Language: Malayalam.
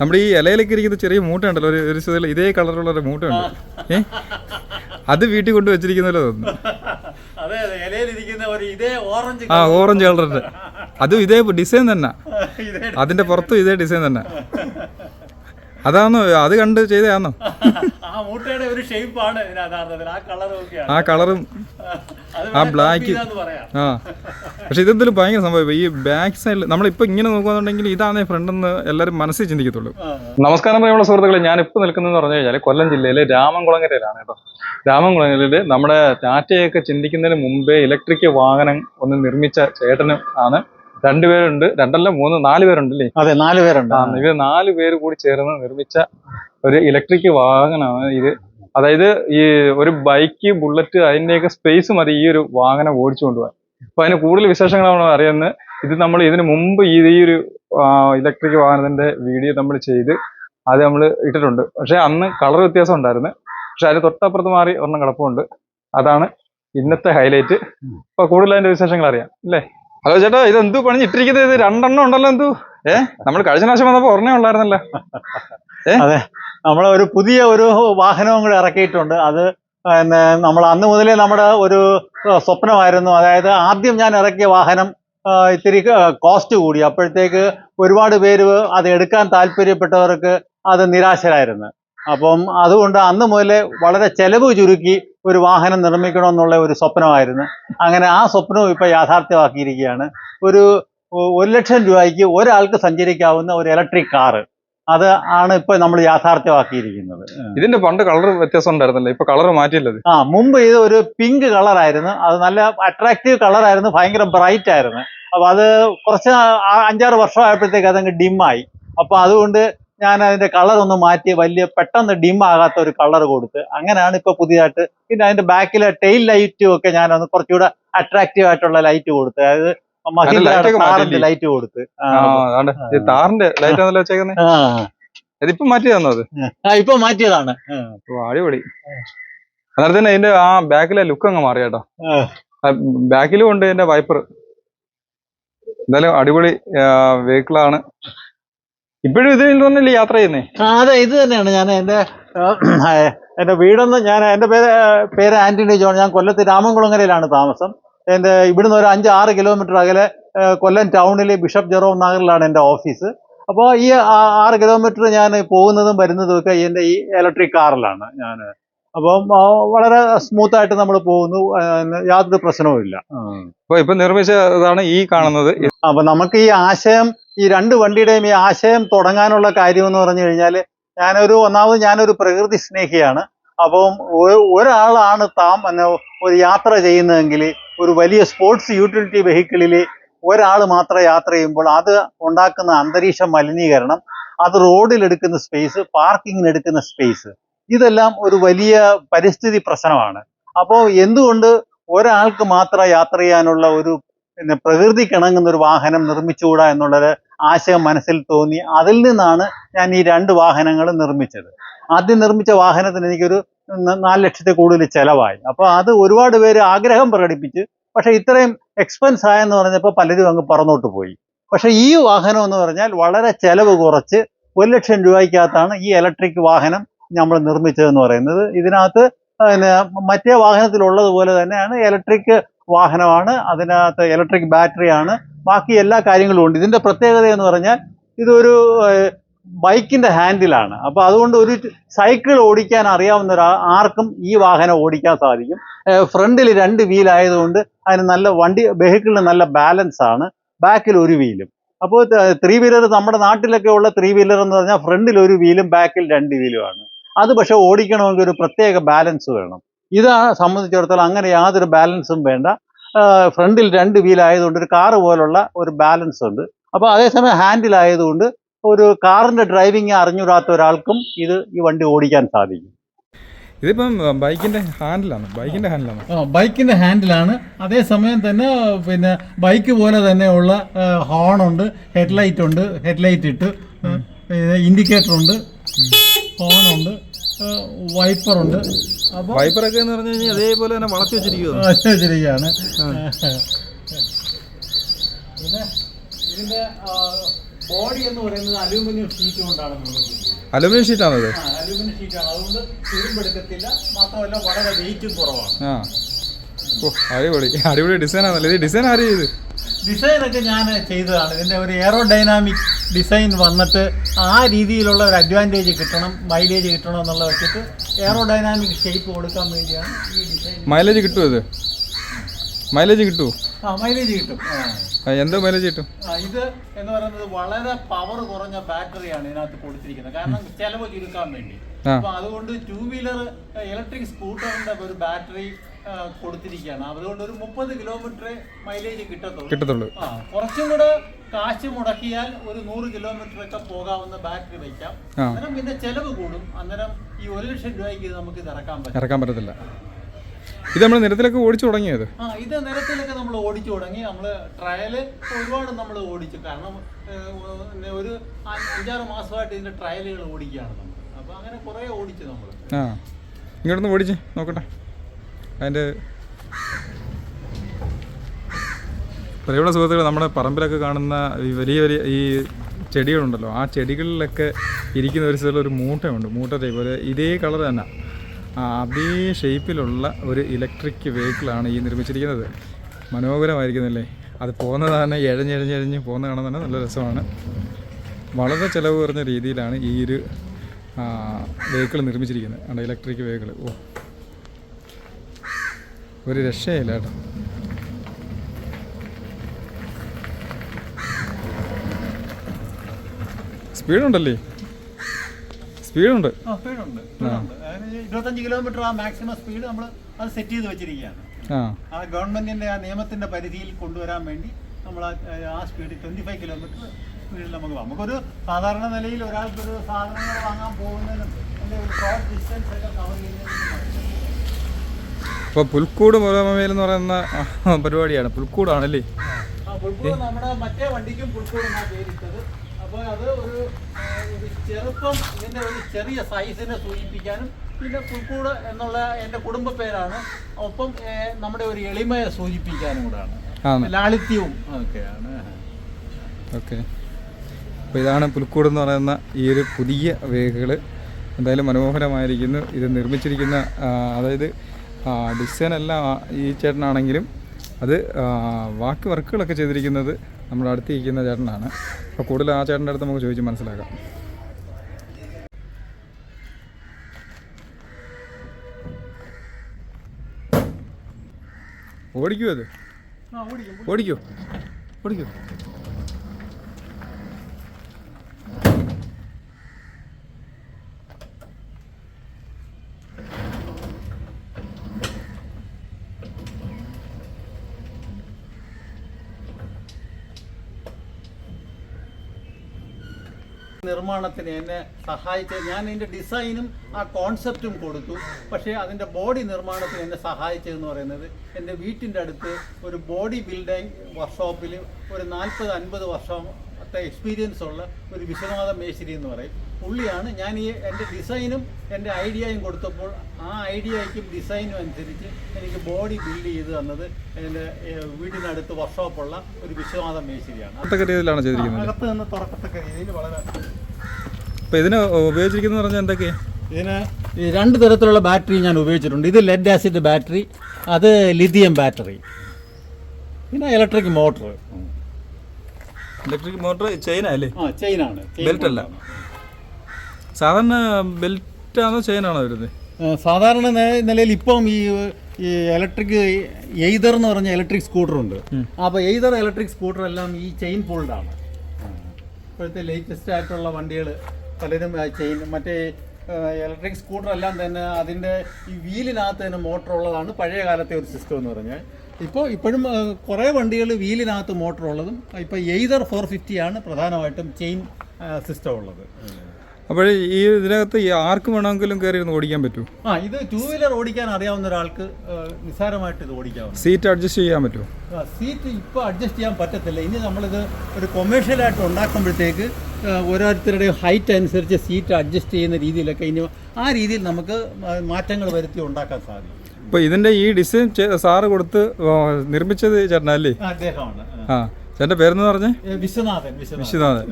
നമ്മുടെ ഈ ഇലയിലേക്ക് ഇരിക്കുന്ന ചെറിയ മൂട്ട ഉണ്ടല്ലോ ഒരു ഒരു സുഖം ഇതേ കളറുള്ള ഒരു മൂട്ട ഉണ്ട് ഏ? അത് വീട്ടിൽ കൊണ്ട് വെച്ചിരിക്കുന്നല്ലോ തോന്നുന്നു ആ ഓറഞ്ച് കളറിന്റെ. അതും ഇതേ ഡിസൈൻ തന്നെ. അതിന്റെ പുറത്തും ഇതേ ഡിസൈൻ തന്നെ. അതാണോ അത് കണ്ട് ചെയ്തതാണോ ആ കളറും ആ ബ്ലാക്ക് ആ. പക്ഷെ ഇതെന്തായാലും ഭയങ്കര സംഭവം. ഈ ബാക്ക് സൈഡിൽ നമ്മളിപ്പോൾ ഇങ്ങനെ നോക്കുകയാണെങ്കിൽ ഇതാണ് ഫ്രണ്ട് എന്ന് എല്ലാവരും മനസ്സിൽ ചിന്തിക്കത്തുള്ളൂ. നമസ്കാരം പ്രിയമുള്ള സുഹൃത്തുക്കളെ ഞാനിപ്പോൾ നിൽക്കുന്നതെന്ന് പറഞ്ഞു കഴിഞ്ഞാൽ കൊല്ലം ജില്ലയിലെ രാമൻകുളങ്ങരയിലാണ് കേട്ടോ. രാമംകുളങ്ങരയിൽ നമ്മുടെ ടാറ്റയൊക്കെ ചിന്തിക്കുന്നതിന് മുമ്പേ ഇലക്ട്രിക് വാഹനം ഒന്ന് നിർമ്മിച്ച ചേട്ടനും ആണ്. രണ്ടുപേരുണ്ട്. രണ്ടല്ല മൂന്ന് നാല് പേരുണ്ട് അല്ലേ അതെ നാല് പേരുണ്ട്. ഇവർ നാല് പേര് കൂടി ചേർന്ന് നിർമ്മിച്ച ഒരു ഇലക്ട്രിക് വാഹനമാണ് ഇത്. അതായത് ഈ ഒരു ബൈക്ക് ബുള്ളറ്റ് അതിന്റെയൊക്കെ സ്പേസ് മതി ഈ ഒരു വാഹനം ഓടിച്ചു കൊണ്ടുപോകാൻ. അപ്പൊ അതിന് കൂടുതൽ വിശേഷങ്ങളാണ് അറിയുന്നത്. ഇത് നമ്മൾ ഇതിനു മുമ്പ് ഈ ഒരു ഇലക്ട്രിക് വാഹനത്തിന്റെ വീഡിയോ നമ്മൾ ചെയ്ത് അത് നമ്മൾ ഇട്ടിട്ടുണ്ട്. പക്ഷെ അന്ന് കളർ വ്യത്യാസം ഉണ്ടായിരുന്നു. പക്ഷെ അതിന് തൊട്ടപ്പുറത്ത് മാറി ഒരെണ്ണം കിടപ്പുണ്ട്. അതാണ് ഇന്നത്തെ ഹൈലൈറ്റ് അപ്പൊ കൂടുതൽ അതിന്റെ വിശേഷങ്ങൾ അറിയാം അല്ലേ? ഹലോ ചേട്ടാ ഇത് എന്തു പണിഞ്ഞിട്ടിരിക്കുന്നത് ഇത് രണ്ടെണ്ണം ഉണ്ടല്ലോ എന്തു? ഏഹ് നമ്മൾ കഴിഞ്ഞ പ്രാവശ്യം വന്നപ്പോ ഒരെണ്ണേ ഉള്ളായിരുന്നല്ലോ. നമ്മൾ ഒരു പുതിയ ഒരു വാഹനവും കൂടി ഇറക്കിയിട്ടുണ്ട്. അത് പിന്നെ നമ്മൾ അന്ന് മുതലേ നമ്മുടെ ഒരു സ്വപ്നമായിരുന്നു. അതായത് ആദ്യം ഞാൻ ഇറക്കിയ വാഹനം ഇത്തിരി കോസ്റ്റ് കൂടി. അപ്പോഴത്തേക്ക് ഒരുപാട് പേര് അത് എടുക്കാൻ താല്പര്യപ്പെട്ടവർക്ക് അത് നിരാശരായിരുന്നു. അപ്പം അതുകൊണ്ട് അന്ന് മുതലേ വളരെ ചെലവ് ചുരുക്കി ഒരു വാഹനം നിർമ്മിക്കണമെന്നുള്ള ഒരു സ്വപ്നമായിരുന്നു. അങ്ങനെ ആ സ്വപ്നവും ഇപ്പോൾ യാഥാർത്ഥ്യമാക്കിയിരിക്കുകയാണ്. ഒരു ഒരു ലക്ഷം രൂപയ്ക്ക് ഒരാൾക്ക് സഞ്ചരിക്കാവുന്ന ഒരു ഇലക്ട്രിക് കാറ് അത് ആണ് ഇപ്പൊ നമ്മൾ യാഥാർത്ഥ്യമാക്കിയിരിക്കുന്നത്. ഇതിന്റെ പണ്ട് കളർ വ്യത്യാസം ഉണ്ടായിരുന്നല്ലോ. ഇപ്പൊ കളർ മാറ്റിയില്ലത്. ആ മുമ്പ് ഇത് ഒരു പിങ്ക് കളർ ആയിരുന്നു അത് നല്ല അട്രാക്റ്റീവ് കളർ ആയിരുന്നു ഭയങ്കര ബ്രൈറ്റ് ആയിരുന്നു. അപ്പൊ അത് കുറച്ച് അഞ്ചാറ് വർഷം ആയപ്പോഴത്തേക്ക് അതങ്ങ് ഡിമ്മായി അപ്പൊ അതുകൊണ്ട് ഞാൻ അതിന്റെ കളർ ഒന്ന് മാറ്റി വലിയ പെട്ടെന്ന് ഡിം ആകാത്ത ഒരു കളർ കൊടുത്ത് അങ്ങനെയാണ് ഇപ്പൊ പുതിയതായിട്ട് പിന്നെ അതിന്റെ ബാക്കിലെ ടെയിൽ ലൈറ്റും ഒക്കെ ഞാൻ ഒന്ന് കുറച്ചുകൂടെ അട്രാക്റ്റീവ് ആയിട്ടുള്ള ലൈറ്റ് കൊടുത്ത്. അതായത് ലൈറ്റ് കൊടുത്ത്. താറിന്റെ ലൈറ്റ് ആണല്ലോ വെച്ചേക്കുന്നത്. ഇതിപ്പോ മാറ്റി തന്നോ അത് ഇപ്പൊ മാറ്റിയതാണ്. അടിപൊളി. അന്നേരം തന്നെ ഇതിന്റെ ആ ബാക്കിലെ ലുക്ക് അങ്ങ് മാറി കേട്ടോ. ബാക്കിലും ഉണ്ട് ഇതിന്റെ വൈപ്പർ എന്തായാലും അടിപൊളി വെഹിക്കിൾ ആണ്. ഇപ്പോഴും ഇതിൽ തന്നെയല്ലേ യാത്ര ചെയ്യുന്നേ? അതെ ഇത് തന്നെയാണ്. ഞാൻ എന്റെ എന്റെ വീടൊന്നും വീടെന്ന് ഞാൻ എന്റെ പേര് പേര് ആന്റണി ജോൺ. ഞാൻ കൊല്ലത്ത് രാമൻകുളങ്ങരയിലാണ് താമസം. എന്റെ ഇവിടുന്ന് ഒരു അഞ്ച് ആറ് കിലോമീറ്റർ അകലെ കൊല്ലം ടൗണിലെ ബിഷപ്പ് ജെറോം നഗറിലാണ് എന്റെ ഓഫീസ് അപ്പോൾ ഈ ആറ് കിലോമീറ്റർ ഞാൻ പോകുന്നതും വരുന്നതും ഒക്കെ എന്റെ ഈ ഇലക്ട്രിക് കാറിലാണ് ഞാൻ അപ്പം വളരെ സ്മൂത്ത് ആയിട്ട് നമ്മൾ പോകുന്നു. യാതൊരു പ്രശ്നവും ഇല്ല. ഉം. അപ്പൊ ഇപ്പൊ നിർമ്മിച്ച ഈ കാണുന്നത്. അപ്പൊ നമുക്ക് ഈ ആശയം ഈ രണ്ട് വണ്ടിയുടെയും ഈ ആശയം തുടങ്ങാനുള്ള കാര്യം എന്ന് പറഞ്ഞു കഴിഞ്ഞാൽ ഞാനൊരു ഒന്നാമത് ഞാനൊരു പ്രകൃതി സ്നേഹിയാണ്. അപ്പം ഒരാളാണ് താം ഒരു യാത്ര ചെയ്യുന്നതെങ്കിൽ ഒരു വലിയ സ്പോർട്സ് യൂട്ടിലിറ്റി വെഹിക്കിളിൽ ഒരാൾ മാത്രം യാത്ര ചെയ്യുമ്പോൾ അത് ഉണ്ടാക്കുന്ന അന്തരീക്ഷ മലിനീകരണം അത് റോഡിൽ എടുക്കുന്ന സ്പേസ് പാർക്കിങ്ങിന് എടുക്കുന്ന സ്പേസ് ഇതെല്ലാം ഒരു വലിയ പരിസ്ഥിതി പ്രശ്നമാണ്. അപ്പോൾ എന്തുകൊണ്ട് ഒരാൾക്ക് മാത്രം യാത്ര ചെയ്യാനുള്ള ഒരു പിന്നെ പ്രകൃതിക്ക് ഇണങ്ങുന്ന ഒരു വാഹനം നിർമ്മിച്ചുകൂടാ എന്നുള്ളത് ആശയം മനസ്സിൽ തോന്നി. അതിൽ നിന്നാണ് ഞാൻ ഈ രണ്ട് വാഹനങ്ങൾ നിർമ്മിച്ചത്. ആദ്യം നിർമ്മിച്ച വാഹനത്തിന് എനിക്കൊരു നാല് ലക്ഷത്തിൽ കൂടുതൽ ചിലവായി. അപ്പോൾ അത് ഒരുപാട് പേര് ആഗ്രഹം പ്രകടിപ്പിച്ച് പക്ഷെ ഇത്രയും എക്സ്പെൻസ് ആയെന്ന് പറഞ്ഞപ്പോൾ പലരും അങ്ങ് പറന്നോട്ട് പോയി. പക്ഷേ ഈ വാഹനം എന്ന് പറഞ്ഞാൽ വളരെ ചെലവ് കുറച്ച് ഒരു ലക്ഷം രൂപയ്ക്കകത്താണ് ഈ ഇലക്ട്രിക് വാഹനം നമ്മൾ നിർമ്മിച്ചതെന്ന് പറയുന്നത്. ഇതിനകത്ത് പിന്നെ മറ്റേ വാഹനത്തിലുള്ളതുപോലെ തന്നെയാണ് ഇലക്ട്രിക് വാഹനമാണ് അതിനകത്ത് ഇലക്ട്രിക് ബാറ്ററിയാണ് ബാക്കി എല്ലാ കാര്യങ്ങളും ഉണ്ട്. ഇതിന്റെ പ്രത്യേകത എന്ന് പറഞ്ഞാൽ ഇതൊരു ഏഹ്, ബൈക്കിന്റെ ഹാൻഡിലാണ്. അപ്പോൾ അതുകൊണ്ട് ഒരു സൈക്കിൾ ഓടിക്കാൻ അറിയാവുന്ന ഒരാ ആർക്കും ഈ വാഹനം ഓടിക്കാൻ സാധിക്കും. ഫ്രണ്ടിൽ രണ്ട് വീൽ ആയതുകൊണ്ട് അതിന് നല്ല വണ്ടി വെഹിക്കിളിന് നല്ല ബാലൻസ് ആണ്. ബാക്കിൽ ഒരു വീലും. അപ്പോൾ ത്രീ വീലർ നമ്മുടെ നാട്ടിലൊക്കെ ഉള്ള ത്രീ വീലർ എന്ന് പറഞ്ഞാൽ ഫ്രണ്ടിൽ ഒരു വീലും ബാക്കിൽ രണ്ട് വീലുമാണ്. അത് പക്ഷേ ഓടിക്കണമെങ്കിൽ ഒരു പ്രത്യേക ബാലൻസ് വേണം. ഇതാണ് സംബന്ധിച്ചിടത്തോളം അങ്ങനെ യാതൊരു ബാലൻസും വേണ്ട. ഫ്രണ്ടിൽ രണ്ട് വീൽ ആയതുകൊണ്ട് ഒരു കാറ് പോലുള്ള ഒരു ബാലൻസ് ഉണ്ട്. അപ്പോൾ അതേസമയം ഹാൻഡിൽ ആയതുകൊണ്ട് ഒരു കാറിന്റെ ഡ്രൈവിംഗ് അറിഞ്ഞൂടാത്ത ഒരാൾക്കും ഇത് ഈ വണ്ടി ഓടിക്കാൻ സാധിക്കും. ഇതിപ്പം ബൈക്കിന്റെ ഹാൻഡിലാണ്. ബൈക്കിന്റെ ഹാൻഡിലാണ്. ബൈക്കിന്റെ ഹാൻഡിലാണ്. അതേസമയം തന്നെ പിന്നെ ബൈക്ക് പോലെ തന്നെയുള്ള ഹോണുണ്ട് ഹെഡ്ലൈറ്റ് ഉണ്ട് ഹെഡ്ലൈറ്റ് ഇട്ട് ഇൻഡിക്കേറ്റർ ഉണ്ട് ഹോണുണ്ട് വൈപ്പറുണ്ട് അപ്പോൾ വൈപ്പറൊക്കെ എന്ന് പറഞ്ഞു കഴിഞ്ഞാൽ അതേപോലെ തന്നെ വളച്ചു വെച്ചിരിക്കുന്നു. വെച്ചിരിക്കുകയാണ്. പിന്നെ ഇതിന്റെ ബോഡി എന്ന് പറയുന്നത് അലൂമിനിയം ഷീറ്റ് കൊണ്ടാണ് നിർമ്മിച്ചിരിക്കുന്നത്. അലുമിനിയം ഷീറ്റാണോ ഇത് ആ അലൂമിനിയം ഷീറ്റാണ്. അതുകൊണ്ട് തുരുമ്പെടുക്കത്തില്ല മാത്രമല്ല വളരെ വെയിറ്റും കുറവാണ്. ഓ അടിപൊളി. അടിപൊളി ഡിസൈനാണല്ലോ ഇത് ഡിസൈൻ ആര് ചെയ്ത്? ഡിസൈൻ ഒക്കെ ഞാൻ ചെയ്തതാണ്. ഇതിന്റെ ഒരു എയറോഡൈനാമിക് ഡിസൈൻ വന്നിട്ട് ആ രീതിയിലുള്ള ഒരു അഡ്വാന്റേജ് കിട്ടണം മൈലേജ് കിട്ടണം എന്നുള്ള വെച്ചിട്ട് എയറോഡൈനാമിക് ഷേപ്പ് കൊടുക്കാൻ വേണ്ടിയാണ് ഈ ഡിസൈൻ മൈലേജ് കിട്ടുമോ ഇത്? മൈലേജ് കിട്ടുമോ ആ മൈലേജ് കിട്ടും. എന്ത് മൈലേജ് കിട്ടും. ആ, ഇത് എന്ന് പറയുന്നത് വളരെ പവർ കുറഞ്ഞ ബാറ്ററിയാണ് ഇതിനകത്ത് കൊടുത്തിരിക്കുന്നത്. കാരണം ചെലവ് ചുരുക്കാൻ വേണ്ടി. അപ്പൊ അതുകൊണ്ട് ടൂ വീലർ ഇലക്ട്രിക് സ്കൂട്ടറിന്റെ ഒരു ബാറ്ററി കൊടുത്തിരിക്കുകയാണ്. അതുകൊണ്ട് ഒരു മുപ്പത് കിലോമീറ്റർ മൈലേജ് കിട്ടത്തുള്ളൂ. കിട്ടത്തുള്ളൂ. ആ കുറച്ചും കൂടെ കാശ് മുടക്കിയാൽ ഒരു നൂറ് കിലോമീറ്റർ ഒക്കെ പോകാവുന്ന ബാറ്ററി വയ്ക്കാം. അന്നേരം പിന്നെ ചെലവ് കൂടും. അന്നേരം ഈ ഒരു ലക്ഷം രൂപയ്ക്ക് നമുക്ക് ഇത് ഇറക്കാൻ പറ്റും. ഇറക്കാൻ പറ്റത്തില്ല. ഇത് നമ്മൾ നിരത്തിലൊക്കെ ഓടിച്ചു തുടങ്ങിയത് ആ ഇത് നിരത്തിലൊക്കെ നമ്മൾ ഓടിച്ചു തുടങ്ങി. നമ്മൾ ട്രയൽ ഒരുപാട് നമ്മൾ ഓടിച്ചു. കാരണം പിന്നെ ഒരു അഞ്ചാറ് മാസമായിട്ട് ഇതിന്റെ ട്രയലുകൾ ഓടിക്കുകയാണ് നമ്മൾ അപ്പൊ അങ്ങനെ കുറെ ഓടിച്ചു നമ്മൾ ആ. ഇങ്ങോട്ടൊന്ന് ഓടിച്ച് നോക്കട്ടെ. അതിന്റെ പ്രിയമുള്ള സുഹൃത്തുക്കൾ നമ്മുടെ പറമ്പിലൊക്കെ കാണുന്ന ഈ വലിയ വലിയ ഈ ചെടികളുണ്ടല്ലോ. ആ ചെടികളിലൊക്കെ ഇരിക്കുന്ന ഒരു സ്ഥലം ഒരു മൂട്ടയുണ്ട്. മൂട്ട ടൈപ്പ് ഇതേ കളർ തന്നെ. അതേ ഷേപ്പിലുള്ള ഒരു ഇലക്ട്രിക് വെഹിക്കിളാണ് ഈ നിർമ്മിച്ചിരിക്കുന്നത്. മനോഹരമായിരിക്കുന്നില്ലേ? അത് പോകുന്നതാണ് എഴഞ്ഞെഴഞ്ഞെഴഞ്ഞ് പോകുന്ന കാണാൻ തന്നെ നല്ല രസമാണ്. വളരെ ചിലവ് കുറഞ്ഞ രീതിയിലാണ് ഈ ഒരു വെഹിക്കിൾ നിർമ്മിച്ചിരിക്കുന്നത്. ആണ് ഇലക്ട്രിക് വെഹിക്കിൾ ഓ. ഒരു രക്ഷയില്ല കേട്ടോ. സ്പീഡുണ്ടല്ലേ സ്പീഡുണ്ട്. ഇരുപത്തഞ്ച് കിലോമീറ്റർ ആ മാക്സിമം സ്പീഡ് നമ്മൾ അത് സെറ്റ് ചെയ്ത് വെച്ചിരിക്കുകയാണ്. ആ. ഗവൺമെന്റിന്റെ ആ നിയമത്തിന്റെ പരിധിയിൽ കൊണ്ടുവരാൻ വേണ്ടി നമ്മൾ ആ സ്പീഡ് ട്വന്റി ഫൈവ് കിലോമീറ്റർ സ്പീഡിൽ നമുക്ക് പോകാം. നമുക്കൊരു സാധാരണ നിലയിൽ ഒരാൾക്ക് ഒരു സാധനങ്ങൾ വാങ്ങാൻ പോകുന്നതിനും ഷോർട്ട് ഡിസ്റ്റൻസ് ഒക്കെ കവർ ചെയ്യുന്നതിനും അപ്പോൾ പുൽക്കൂട് മുലമേൽ എന്ന് പറയുന്ന പരിപാടിയാണ്. പുൽക്കൂടാണല്ലേ? നമ്മുടെ മറ്റേ വണ്ടിക്കും പുൽക്കൂട് പേരിട്ടത്. അപ്പോൾ അത് ഒരു ഒരു ചെറുപ്പം ഇതിന്റെ ഒരു ചെറിയ സൈസിനെ സൂചിപ്പിക്കാനും പിന്നെ പുൽക്കൂട് എന്നുള്ള എന്റെ കുടുംബ പേരാണ്. ഒപ്പം നമ്മുടെ ഒരു എളിമയെ സൂചിപ്പിക്കാനും കൂടാണ്. ആണ്. ലാളിത്യവും ഒക്കെയാണ്. ഓക്കെ. അപ്പോൾ ഇതാണ് പുൽക്കൂട് എന്ന് പറയുന്ന ഈ ഒരു പുതിയ വേഗകൾ എന്തായാലും മനോഹരമായിരിക്കുന്നു. ഇത് നിർമ്മിച്ചിരിക്കുന്ന അതായത് ഡിസൈൻ എല്ലാം ഈ ചേട്ടനാണെങ്കിലും അത് വാക്ക് ബാക്കി വർക്കുകളൊക്കെ ചെയ്തിരിക്കുന്നത് നമ്മുടെ അടുത്ത് ഇരിക്കുന്ന ചേട്ടനാണ്. അപ്പോൾ കൂടുതൽ ആ ചേട്ടന്റെ അടുത്ത് നമുക്ക് ചോദിച്ച് മനസ്സിലാക്കാം. ഓടിക്കുമോ അത്? ഓടിക്കും? ഓടിക്കോ? നിർമ്മാണത്തിന് എന്നെ സഹായിച്ച ഞാൻ അതിന്റെ ഡിസൈനും ആ കോൺസെപ്റ്റും കൊടുത്തു. പക്ഷേ അതിന്റെ ബോഡി നിർമ്മാണത്തിന് എന്നെ സഹായിച്ചതെന്ന് പറയുന്നത് എന്റെ വീട്ടിന്റെ അടുത്ത് ഒരു ബോഡി ബിൽഡിംഗ് വർക്ക്ഷോപ്പിൽ ഒരു നാൽപ്പത് അൻപത് വർഷത്തെ എക്സ്പീരിയൻസ് ഉള്ള ഒരു വിശ്വനാഥ മേശ്ശേരി എന്ന് പറയും. പുള്ളിയാണ്. ഞാൻ ഈ എന്റെ ഡിസൈനും എന്റെ ഐഡിയയും കൊടുത്തപ്പോൾ ആ ഐഡിയയ്ക്കും ഡിസൈനും അനുസരിച്ച് എനിക്ക് ബോഡി ബിൽഡ് ചെയ്ത് തന്നത് എന്റെ വീടിനടുത്ത് വർക്ക്ഷോപ്പുള്ള ഒരു വിശ്വനാഥ മേശിരിയാണ്. അകത്ത് നിന്ന് തുറക്കത്തക്ക രീതിയിൽ വളരെ അപ്പോൾ ഇതിന് ഉപയോഗിച്ചിരിക്കുന്നത് പറഞ്ഞാൽ എന്തൊക്കെ ഇതിന് ഈ രണ്ട് തരത്തിലുള്ള ബാറ്ററി ഞാൻ ഉപയോഗിച്ചിട്ടുണ്ട്. ഇത് ലെഡ് ആസിഡ് ബാറ്ററി അത് ലിഥിയം ബാറ്ററി പിന്നെ ഇലക്ട്രിക് മോട്ടർ ഇലക്ട്രിക് മോട്ടോർ ചെയിന അല്ലേ? ആ ചെയിനാണ് ബെൽറ്റ് അല്ല. സാധാരണ ബെൽറ്റ് ആണോ ചെയിനാണോ വരുന്നത്? സാധാരണ നിലയിൽ ഇപ്പം ഈ ഈ ഇലക്ട്രിക് എയ്തർ എന്ന് പറഞ്ഞ ഇലക്ട്രിക് സ്കൂട്ടർ ഉണ്ട്. അപ്പോൾ എയ്തർ ഇലക്ട്രിക് സ്കൂട്ടർ എല്ലാം ഈ ചെയിൻ ആണ്. ഇപ്പോഴത്തെ ലേറ്റസ്റ്റ് ആയിട്ടുള്ള വണ്ടികൾ പലരും ചെയിൻ മറ്റേ ഇലക്ട്രിക് സ്കൂട്ടർ എല്ലാം തന്നെ അതിന്റെ ഈ വീലിനകത്ത് തന്നെ മോട്ടർ ഉള്ളതാണ്. പഴയ കാലത്തെ ഒരു സിസ്റ്റം എന്ന് പറഞ്ഞാൽ. ഇപ്പോൾ ഇപ്പോഴും കുറേ വണ്ടികൾ വീലിനകത്ത് മോട്ടർ ഉള്ളതും ഇപ്പോൾ എയ്തർ ഫോർ ഫിഫ്റ്റിയാണ് പ്രധാനമായിട്ടും ചെയിൻ സിസ്റ്റം ഉള്ളത്. അപ്പോൾ ഈ ഇതിനകത്ത് ആർക്കും വേണമെങ്കിലും കയറി ഇരുന്ന് ഓടിക്കാൻ പറ്റുമോ ആ ഇത് ടൂ വീലർ ഓടിക്കാൻ അറിയാവുന്ന ഒരാൾക്ക് നിസ്സാരമായിട്ട് ഇത് ഓടിക്കാം സീറ്റ് അഡ്ജസ്റ്റ് ചെയ്യാൻ പറ്റുമോ ആ, സീറ്റ് ഇപ്പോൾ അഡ്ജസ്റ്റ് ചെയ്യാൻ പറ്റത്തില്ല. ഇനി നമ്മളിത് ഒരു കൊമേഴ്ഷ്യലായിട്ട് ഉണ്ടാക്കുമ്പോഴത്തേക്ക് ഓരോരുത്തരുടെ ഹൈറ്റ് അനുസരിച്ച് സീറ്റ് അഡ്ജസ്റ്റ് ചെയ്യുന്ന രീതിയിലൊക്കെ ഇനി ആ രീതിയിൽ നമുക്ക് മാറ്റങ്ങൾ വരുത്തി ഉണ്ടാക്കാൻ സാധിക്കും. അപ്പോൾ ഇതിന്റെ ഈ ഡിസൈൻ സാറ് കൊടുത്ത് നിർമ്മിച്ചത് ചേട്ടനല്ലേ? അദ്ദേഹമാണ്. ആ. ചേട്ടന്റെ പേരെന്ന് പറഞ്ഞേ? വിശ്വനാഥൻ. വിശ്വനാഥൻ.